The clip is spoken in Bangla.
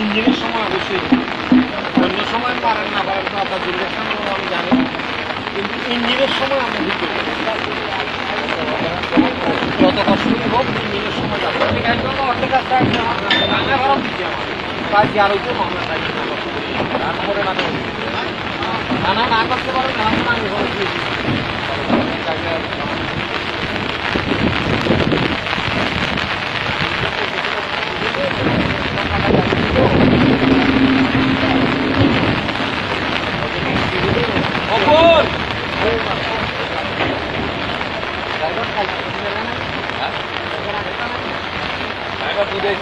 ইঞ্জিনের সময় অবশ্যই অন্য সময় পারেন না পারেন তো আপনার দুর্ঘটনা আমি জানি। কিন্তু ইঞ্জিনের সময় আমরা দিতে যত কষ্টই হোক ইঞ্জিনের সময় যাব। অর্ধেক রাস্তা রান্না করা দিচ্ছি আমার। তেরো তো মামলা চাই তারপরে না না না না করতে পারো না না। দুটাই